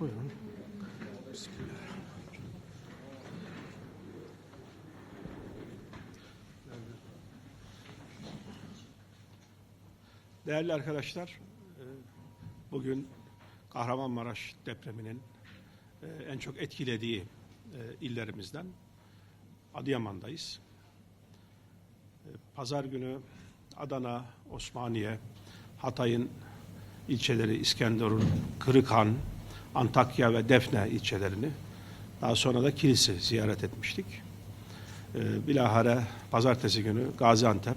Buyurun. Değerli arkadaşlar, e, bugün Kahramanmaraş depreminin e, en çok etkilediği e, illerimizden Adıyaman'dayız. Pazar günü Adana, Osmaniye, Hatay'ın ilçeleri İskenderun, Kırıkhan, Antakya ve Defne ilçelerini daha sonra da kilise ziyaret etmiştik. E, Bilahare pazartesi günü Gaziantep,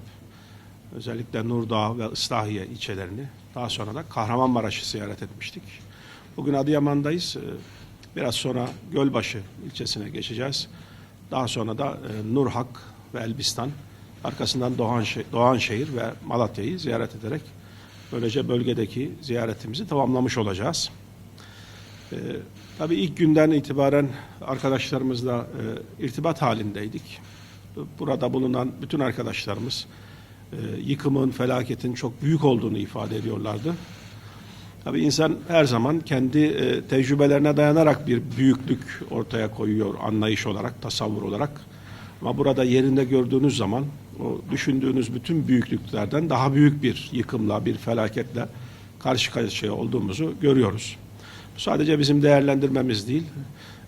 özellikle Nurdağ ve Islahiye ilçelerini daha sonra da Kahramanmaraş'ı ziyaret etmiştik. Bugün Adıyaman'dayız. Ee, Biraz sonra Gölbaşı ilçesine geçeceğiz. Daha sonra da e, Nurhak ve Elbistan, arkasından Doğanşehir ve Malatya'yı ziyaret ederek böylece bölgedeki ziyaretimizi tamamlamış olacağız. Ee, tabii ilk günden itibaren arkadaşlarımızla e, irtibat halindeydik. Burada bulunan bütün arkadaşlarımız e, yıkımın, felaketin çok büyük olduğunu ifade ediyorlardı. Tabii insan her zaman kendi e, tecrübelerine dayanarak bir büyüklük ortaya koyuyor anlayış olarak, tasavvur olarak. Ama burada yerinde gördüğünüz zaman o düşündüğünüz bütün büyüklüklerden daha büyük bir yıkımla, bir felaketle karşı karşıya olduğumuzu görüyoruz. Sadece bizim değerlendirmemiz değil,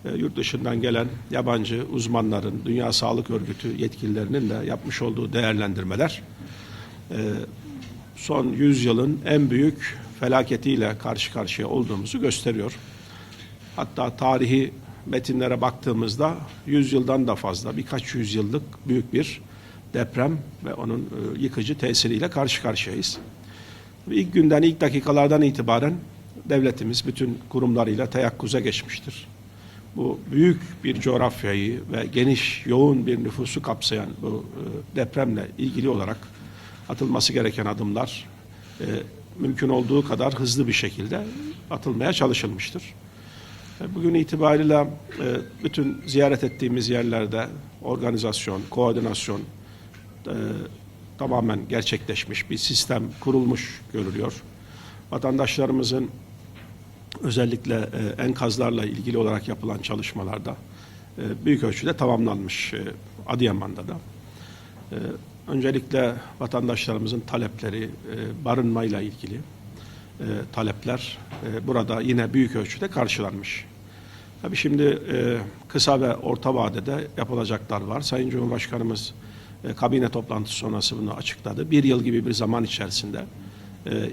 e, yurt dışından gelen yabancı uzmanların, Dünya Sağlık Örgütü yetkililerinin de yapmış olduğu değerlendirmeler e, son yüzyılın en büyük felaketiyle karşı karşıya olduğumuzu gösteriyor. Hatta tarihi metinlere baktığımızda yüzyıldan da fazla, birkaç yüzyıllık büyük bir deprem ve onun e, yıkıcı tesiriyle karşı karşıyayız. İlk günden, ilk dakikalardan itibaren devletimiz bütün kurumlarıyla teyakkuza geçmiştir. Bu büyük bir coğrafyayı ve geniş, yoğun bir nüfusu kapsayan bu e, depremle ilgili olarak atılması gereken adımlar e, mümkün olduğu kadar hızlı bir şekilde atılmaya çalışılmıştır. E, Bugün itibariyle bütün ziyaret ettiğimiz yerlerde organizasyon, koordinasyon tamamen gerçekleşmiş bir sistem kurulmuş görülüyor. Vatandaşlarımızın özellikle e, enkazlarla ilgili olarak yapılan çalışmalarda e, büyük ölçüde tamamlanmış e, Adıyaman'da da. Öncelikle vatandaşlarımızın talepleri, barınmayla ilgili talepler burada yine büyük ölçüde karşılanmış. Tabii şimdi kısa ve orta vadede yapılacaklar var. Sayın Cumhurbaşkanımız kabine toplantısı sonrası bunu açıkladı. Bir yıl gibi bir zaman içerisinde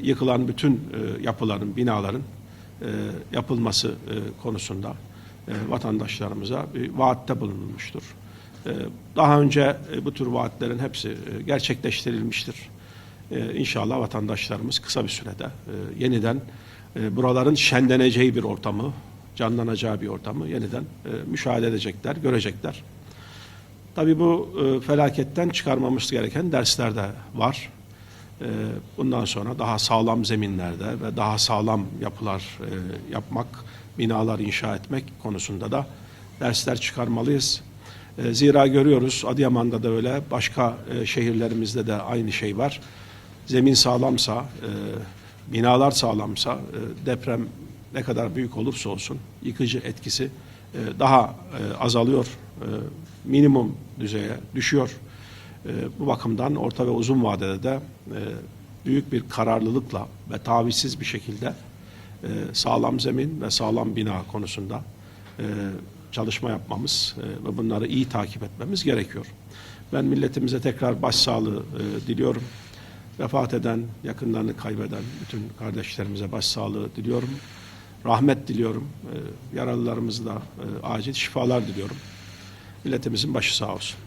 yıkılan bütün yapıların, binaların e, yapılması e, konusunda e, vatandaşlarımıza bir vaatte bulunmuştur. Daha önce bu tür vaatlerin hepsi gerçekleştirilmiştir. E, İnşallah vatandaşlarımız kısa bir sürede yeniden buraların şenleneceği bir ortamı, canlanacağı bir ortamı yeniden müşahede edecekler, görecekler. Tabii bu felaketten çıkarmamız gereken dersler de var. E, bundan sonra daha sağlam zeminlerde ve daha sağlam yapılar e, yapmak, binalar inşa etmek konusunda da dersler çıkarmalıyız. E, zira görüyoruz Adıyaman'da da öyle, başka e, şehirlerimizde de aynı şey var. Zemin sağlamsa, e, binalar sağlamsa deprem ne kadar büyük olursa olsun yıkıcı etkisi daha azalıyor, minimum düzeye düşüyor. E, bu bakımdan orta ve uzun vadede de e, büyük bir kararlılıkla ve tavizsiz bir şekilde e, sağlam zemin ve sağlam bina konusunda e, çalışma yapmamız ve bunları iyi takip etmemiz gerekiyor. Ben milletimize tekrar başsağlığı diliyorum. Vefat eden, yakınlarını kaybeden bütün kardeşlerimize başsağlığı diliyorum. Rahmet diliyorum. E, yaralılarımıza da e, acil şifalar diliyorum. Milletimizin başı sağ olsun.